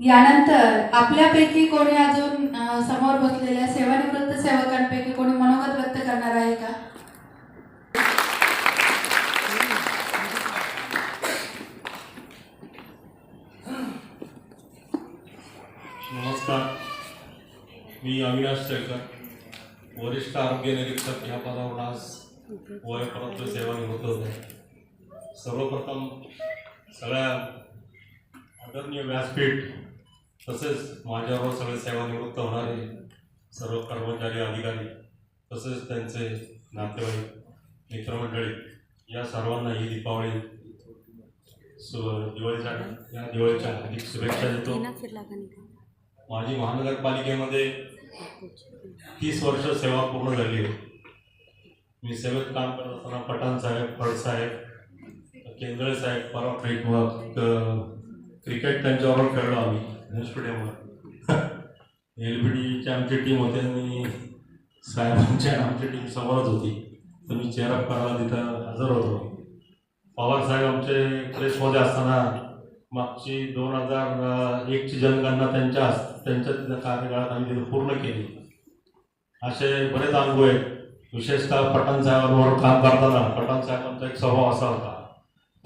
यानंतर आपल्यापैकी कोणी अजून समोर बसलेल्या सेवानिवृत्त सेवकांपैकी कोणी मनोगत व्यक्त करणार आहे का? नमस्कार. मी अविनाश शेळकर वरिष्ठ आरोग्य निरीक्षक या पदावर आज वयपर्यंत सेवानिवृत्त होत. आहे सर्वप्रथम सगळ्या आदरणीय व्यासपीठ तसेच माझ्याबरोबर सगळे सेवानिवृत्त होणारे सर्व कर्मचारी अधिकारी तसेच त्यांचे नातेवाईक मित्रमंडळी या सर्वांना ही दीपावली सु दिवाळीच्या या दिवाळीच्या अधिक शुभेच्छा देतो. माझी महानगरपालिकेमध्ये तीस वर्ष सेवा पूर्ण झाली आहे. मी सेवेत काम करत असताना पठाण साहेब फडसाहेब केंद्रे साहेब परवा क्रिकेट त्यांच्याबरोबर खेळलो आम्ही. नेहरू स्टेडियमवर एल बी डीची आमची टीम होती आणि साहेबांची आणि आमची टीम समोरच होती. तर मी चेअरअप करायला तिथं हजर होतो. पवार साहेब आमचे प्रेसमध्ये असताना मागची दोन हजार एकची जनगणना त्यांच्या त्यांच्या कार्यकाळात आम्ही तिथे पूर्ण केली. असे बरेच अनुभव आहेत. विशेषतः पठाण साहेबांबरोबर काम करताना. पठाण साहेबांचा एक स्वभाव असा होता.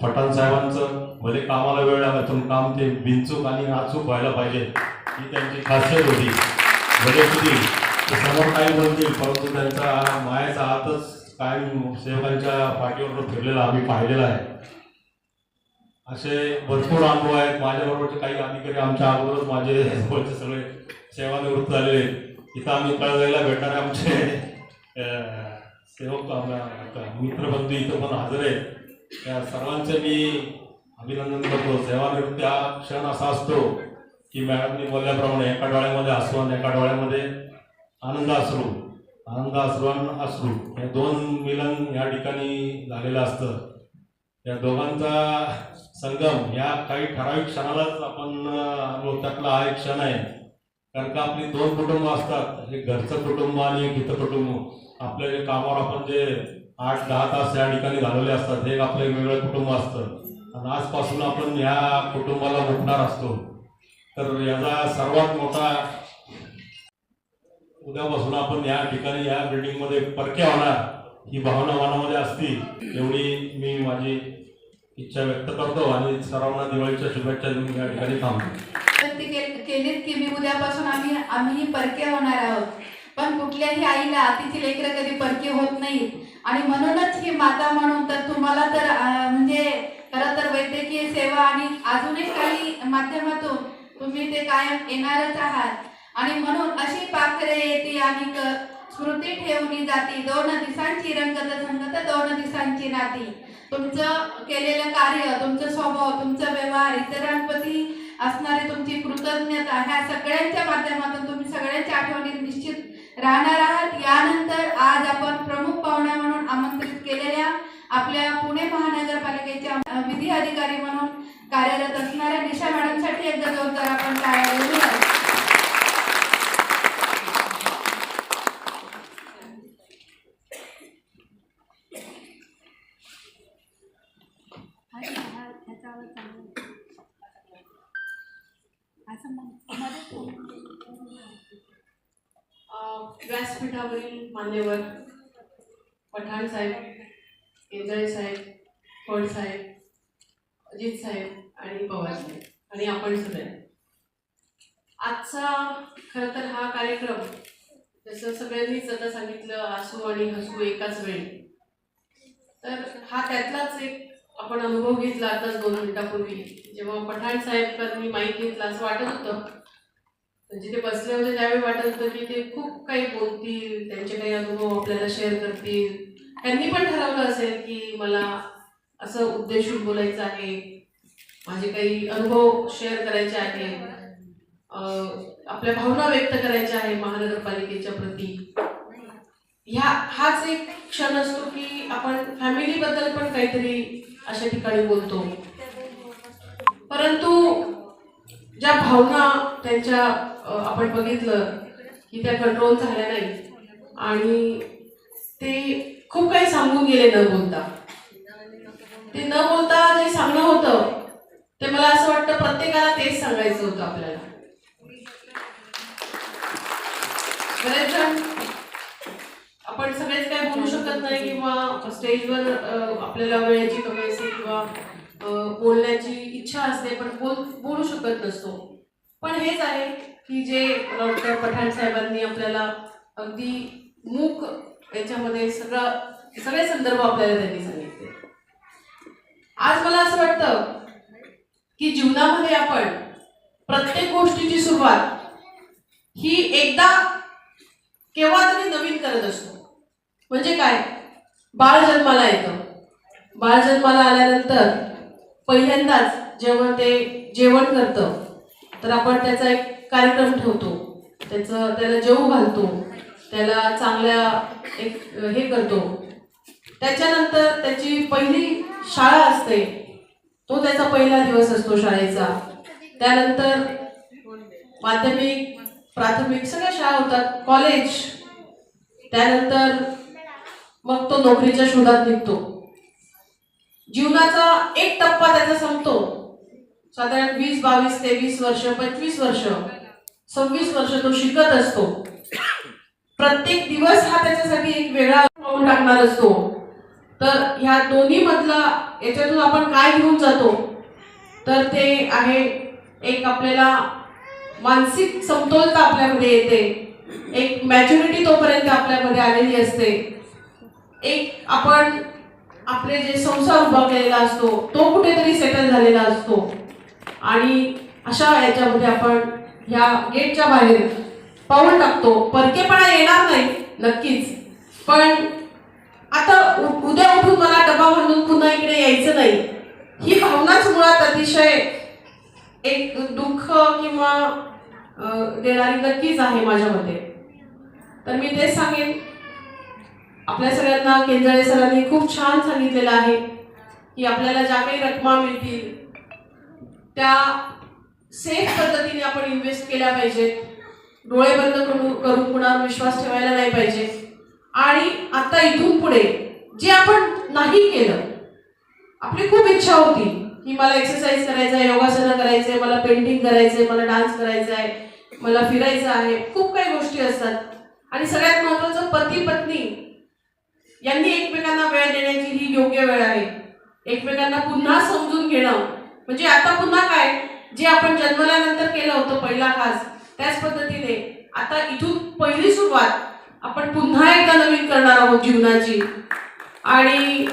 पठाण साहेबांचं भले कामाला वेळ लागला पण काम ते बिनचूक आणि अचूक व्हायला पाहिजे ही त्यांची खासियत होती. भले किती समोर काही बोलतील परंतु त्यांचा मायाचा हातच कायम सेवकांच्या पाठीवर फिरलेला आम्ही पाहिलेला आहे. असे भरपूर अनुभव आहेत. माझ्याबरोबरचे काही अधिकारी आमच्या अगोदरच माझे जवळचे सगळे सेवानिवृत्त झालेले इथं आम्ही कळगायला भेटणारे आमचे सेवक मित्रबंधू इथं पण हजर आहेत. त्या सर्वांचं मी अभिनंदन करतो. सेवानिवृत्ती हा क्षण असा असतो की मॅडमनी बोलल्याप्रमाणे एका डोळ्यामध्ये हसू आणि एका डोळ्यामध्ये आनंद असू आनंद अश्रू. असू हे दोन मिलन या ठिकाणी झालेलं असतं. या दोघांचा संगम या काही ठराविक क्षणालाच आपण अं, त्यातला हा एक क्षण आहे. कारण का आपली दोन कुटुंब असतात. एक घरचं कुटुंब आणि एक हित कुटुंब. आपल्या जे कामावर आपण जे आठ दहा तास या ठिकाणी घालवले असतात. हे एक आपलं एक वेगळं कुटुंब असतं. आणि आजपासून आपण ह्या कुटुंबाला मुकणार असतो. तर याचा सर्वात मोठा उद्यापासून आपण या ठिकाणी या बिल्डिंगमध्ये परके होणार ही भावना मनामध्ये असती एवढी मी माझी इच्छा व्यक्त करतो आणि सर्वांना दिवाळीच्या शुभेच्छा देऊन या ठिकाणी थांबतो. व्यक्त केलीत की मी उद्यापासून आम्ही आम्ही परके होणार आहोत. पण कुठल्याही आईला तिची लेकरं कधी परके होत नाहीत. आणि म्हणूनच ही माता म्हणून तर तुम्हाला तर म्हणजे खरं तर वैद्यकीय सेवा आणि अजूनही काही माध्यमातून तुम्ही ते कायम येणारच आहात. आणि म्हणून अशी पाखरे येते आणि स्मृती ठेवली जाती. दोन दिवसांची रंगत संगत दोन दिवसांची नाती. तुमचं केलेलं कार्य तुमचं स्वभाव तुमचा व्यवहार इतरांप्रती असणारी तुमची कृतज्ञता ह्या सगळ्यांच्या माध्यमातून तुम्ही सगळ्यांच्या आठवणीत निश्चित राहणार आहात. यानंतर आज आपण प्रमुख आपल्या पुणे महानगरपालिकेच्या विधी अधिकारी म्हणून कार्यरत असणाऱ्या निशा मॅडमसाठी एकदा जोरदार आपण व्यासपीठावरील मान्यवर पठाण साहेब. केंद्रे साहेब फड साहेब अजित साहेब आणि पवार साहेब. आणि आपण सगळे. आजचा खरं तर हा कार्यक्रम जसं सगळ्यांनीच आता सांगितलं आसू आणि हसू एकाच वेळी. तर हा त्यातलाच एक आपण अनुभव घेतला आताच दोन मिनिटापूर्वी. जेव्हा पठाण साहेबांनी माईक घेतला असं वाटत होतं. म्हणजे ते बसले होते त्यावेळी वाटत होतं की ते खूप काही बोलतील त्यांचे काही अनुभव आपल्याला शेअर करतील. त्यांनी पण ठरवलं असेल की मला असं उद्देशून बोलायचं आहे. माझे काही अनुभव शेअर करायचे आहे. आपल्या भावना व्यक्त करायच्या आहे महानगरपालिकेच्या प्रती. ह्या हाच एक क्षण असतो की आपण फॅमिलीबद्दल पण काहीतरी अशा ठिकाणी बोलतो. परंतु ज्या भावना त्यांच्या आपण बघितलं की त्या कंट्रोल झाल्या नाही आणि ते खूप काही सांगून गेले न बोलता. ते न बोलता जे सांगणं होतं ते मला असं वाटतं प्रत्येकाला तेच सांगायचं होतं आपल्याला. बरेच जण आपण सगळेच काय बोलू शकत नाही किंवा स्टेजवर आपल्याला वेळेची कमी असते किंवा बोलण्याची इच्छा असते पण बोल बोलू शकत नसतो. पण हेच आहे की जे डॉक्टर पठाण साहेबांनी आपल्याला अगदी मूक याच्यामध्ये सगळं सगळे संदर्भ आपल्याला त्यांनी सांगितले. आज मला असं वाटतं की जीवनामध्ये आपण प्रत्येक गोष्टीची सुरुवात ही एकदा केव्हा तरी नवीन करत असतो. म्हणजे काय? बाळ जन्माला येतं. बाळ जन्माला आल्यानंतर पहिल्यांदाच जेव्हा ते जेवण करतं तर आपण त्याचा एक कार्यक्रम ठेवतो. त्याचं त्याला जेवू घालतो. त्याला चांगल्या एक हे करतो. त्याच्यानंतर त्याची पहिली शाळा असते. तो त्याचा पहिला दिवस असतो शाळेचा. त्यानंतर माध्यमिक प्राथमिक सगळ्या शाळा होतात. कॉलेज. त्यानंतर मग तो नोकरीच्या शोधात निघतो. जीवनाचा एक टप्पा त्याचा संपतो. साधारण वीस बावीस तेवीस वर्ष पंचवीस वर्ष सव्वीस वर्ष तो शिकत असतो. प्रत्येक दिवस हा त्याच्यासाठी एक वेगळा पाऊल टाकणार असतो. तर ह्या दोन्ही मधला याच्यातून आपण काय घेऊन जातो? तर ते आहे एक आपल्याला मानसिक समतोलता आपल्यामध्ये येते. एक मॅच्युरिटी तोपर्यंत आपल्यामध्ये आलेली असते. एक आपण आपले जे संसार उभा केलेला असतो तो कुठेतरी सेटल झालेला असतो. आणि अशा याच्यामध्ये आपण ह्या गेटच्या बाहेर पाऊल टाकतो. परकेपणा येणार नाही नक्कीच. पण आता उद्या उठून मला डबा बांधून पुन्हा इकडे यायचं नाही. ही भावनाच मुळात अतिशय एक दुःख किंवा देणारी नक्कीच आहे माझ्या मते. तर मी तेच सांगेन. आपल्या सगळ्यांना केंद्राळे सरांनी खूप छान सांगितलेलं आहे की आपल्याला ज्या काही रकमा मिळतील त्या सेफ पद्धतीने आपण इन्व्हेस्ट केल्या पाहिजेत. डोळे बंद करून करून कुणावर विश्वास ठेवायला नाही पाहिजे. आणि आता इथून पुढे जे आपण नाही केलं आपली खूप इच्छा होती की मला एक्सरसाइज करायचं आहे योगासनं करायचं आहे मला पेंटिंग करायचं आहे मला डान्स करायचा आहे मला फिरायचं आहे खूप काही गोष्टी असतात. आणि सगळ्यात महत्वाचं पती पत्नी. यांनी एकमेकांना वेळ देण्याची ही योग्य वेळ आहे. एकमेकांना पुन्हा समजून घेणं. म्हणजे आता पुन्हा काय? जे आपण जन्मल्यानंतर केलं होतं पहिला खास त्याच पद्धतीने आता इथून पहिली सुरुवात आपण पुन्हा एकदा नवीन करणार आहोत जीवनाची. आणि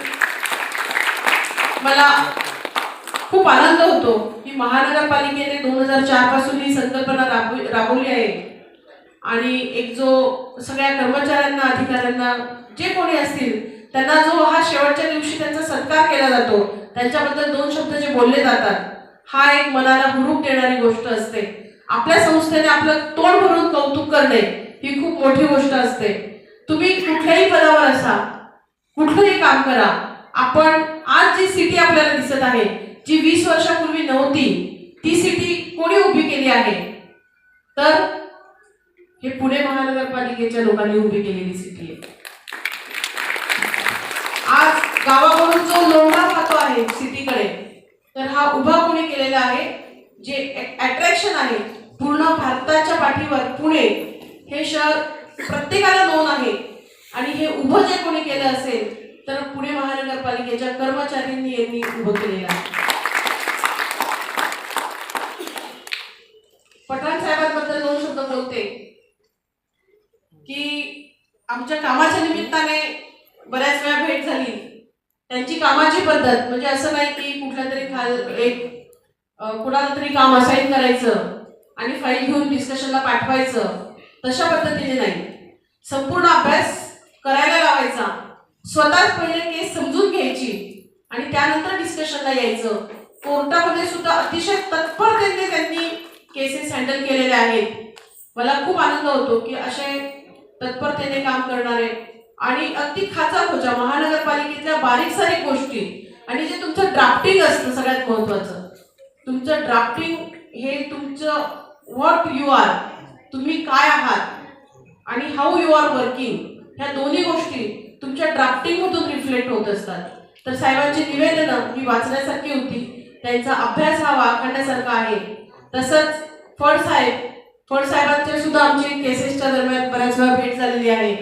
मला खूप आनंद होतो की महानगरपालिकेने दोन हजार चारपासून ही संकल्पना राबव राबवली आहे. आणि एक जो सगळ्या कर्मचाऱ्यांना अधिकाऱ्यांना जे कोणी असतील त्यांना जो हा शेवटच्या दिवशी त्यांचा सत्कार केला जातो त्यांच्याबद्दल दोन शब्द जे बोलले जातात हा एक मनाला हुरूप देणारी गोष्ट असते. आपल्या संस्थेने आपलं तोंड भरून कौतुक करणे ही खूप मोठी गोष्ट असते. तुम्ही कुठल्याही पदावर असा कुठलंही काम करा आपण आज जी सिटी आपल्याला दिसत आहे जी वीस वर्षापूर्वी नव्हती ती सिटी कोणी उभी केली आहे? तर हे पुणे महानगरपालिकेच्या लोकांनी उभी केलेली सिटी आहे. आज गावाकडून जो लोंढा खातो आहे सिटीकडे तर हा उभा कोणी केलेला आहे जे अट्रॅक्शन आहे पूर्ण भारताच्या पाठीवर पुणे हे शहर प्रत्येकाला नोंद आहे. आणि हे उभं जे कोणी केलं असेल तर पुणे महानगरपालिकेच्या कर्मचाऱ्यांनी यांनी उभं केलेलं आहे. पठाण साहेबांबद्दल दोन शब्द बोलते. की आमच्या कामाच्या निमित्ताने बऱ्याच वेळा भेट झाली. त्यांची कामाची पद्धत म्हणजे असं नाही की कुठल्या तरी खाल एक कुणाला तरी काम असाईन करायचं. आणि फाईल घेऊन डिस्कशनला पाठवायचं. तशा पद्धतीने नाही. संपूर्ण अभ्यास करायला लावायचा. स्वतःच पहिले केस समजून घ्यायची आणि त्यानंतर डिस्कशनला यायचं. कोर्टामध्ये सुद्धा अतिशय तत्परतेने त्यांनी केसेस हँडल केलेले आहेत. मला खूप आनंद होतो की असे तत्परतेने काम करणारे आणि अगदी खाचा खोचा महानगरपालिकेतल्या बारीक सारीक गोष्टी आणि जे तुमचं ड्राफ्टिंग असतं सगळ्यात महत्वाचं. तुमचं ड्राफ्टिंग हे तुमचं व्हॉट यू आर तुम्ही काय आहात? आणि हाऊ यू आर वर्किंग ह्या दोन्ही गोष्टी तुमच्या ड्राफ्टिंगमधून रिफ्लेक्ट होत असतात. तर साहेबांची निवेदनं ही वाचण्यासारखी होती. त्यांचा अभ्यास हा वाखण्यासारखा आहे. तसंच फडसाहेब फडसाहेबांच्या सुद्धा आमची केसेसच्या दरम्यान बऱ्याच वेळा भेट झालेली आहे.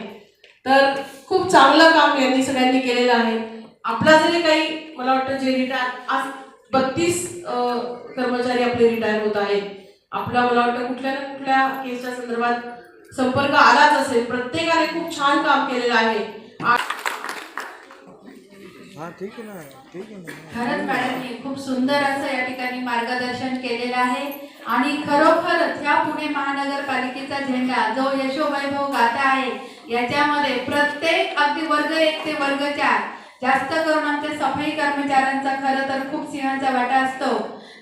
तर खूप चांगलं काम यांनी सगळ्यांनी केलेलं आहे. आपला जरी काही मला वाटतं जे रिटायर आज बत्तीस कर्मचारी आपले रिटायर होत आहेत. आपला मला वाटतं कुठल्या ना कुठल्या केसच्या संदर्भात संपर्क आलाच असेल. प्रत्येकाने खूप छान काम केलेलं आहे. हा ठीक आहे ना ठीक आहे ना. खरंच मॅडमनी खूप सुंदर असं या ठिकाणी मार्गदर्शन केलेलं आहे. आणि खरोखरच ह्या पुणे महानगरपालिकेचा झेंडा जो यशोवैभव गाथा आहे याच्यामध्ये प्रत्येक अगदी वर्ग एक ते वर्ग चार जास्त करून आमच्या सफाई कर्मचाऱ्यांचा खरं तर खूप सिंहाचा वाटा असतो.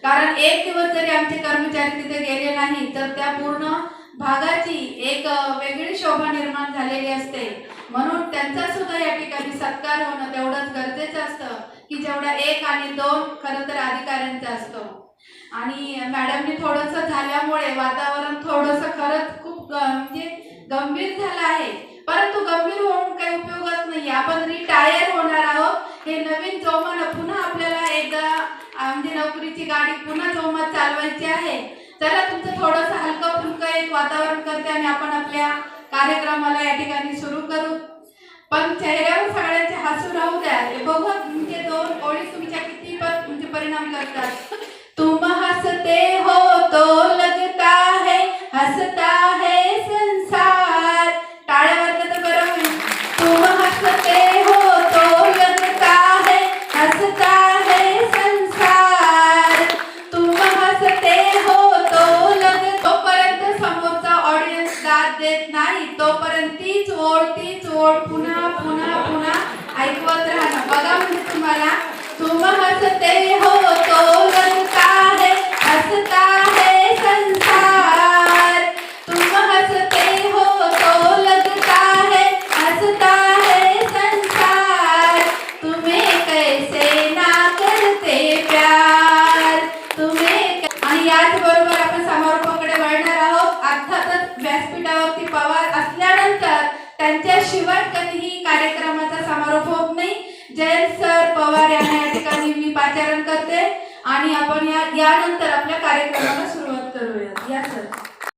कारण एक दिवस जरी आमचे कर्मचारी तिथे गेले नाही तर त्या पूर्ण भागाची एक वेगळी शोभा निर्माण झालेली असते. म्हणून त्यांचा सुद्धा या ठिकाणी सत्कार होणं तेवढंच गरजेचं असतं की जेवढा एक आणि दोन खरं तर अधिकाऱ्यांचा असतो. आणि मॅडमनी थोडंसं झाल्यामुळे वातावरण थोडंसं खरंच खूप म्हणजे गंभीर झालं आहे. परंतु गंभीर होऊन काही उपयोगच नाही. आपण रिटायर होणार आहोत. हे नवीन जोमानं पुन्हा आपल्याला एकदा म्हणजे नोकरीची गाडी पुन्हा जोमात चालवायची आहे. चला तुमचं थोडंसं हलकं फुलकं एक वातावरण करते आणि आपण आपल्या कार्यक्रमाला या ठिकाणी सुरू करू. पण चेहऱ्यावर सगळ्यांचे हसू राहू द्या. हे बघत म्हणजे दोन ओळी तुमच्या किती पण म्हणजे परिणाम करतात. तुम हसते तोड पुन्हा पुन्हा पुन्हा. ऐकवत राहणं बघा म्हणजे तुम्हाला. तुम हसते हो तो लगता है हसता है संसार तुम हसते हो तो लगता है हसता है संसार तुम्हें कैसे ना करते प्यार तुम्हें कै- आणि याच बरोबर आपण समारोपाकडे वळणार आहोत अर्थातच व्यासपीठावरती पवार असल्यानंतर त्यांच्याशिवाय कधीही कार्यक्रमाचा समारोप होत नाही जयंत सर पवार यांना या ठिकाणी मी पाचारण करते आणि आपण या यानंतर आपल्या कार्यक्रमाला सुरुवात करूया या सर.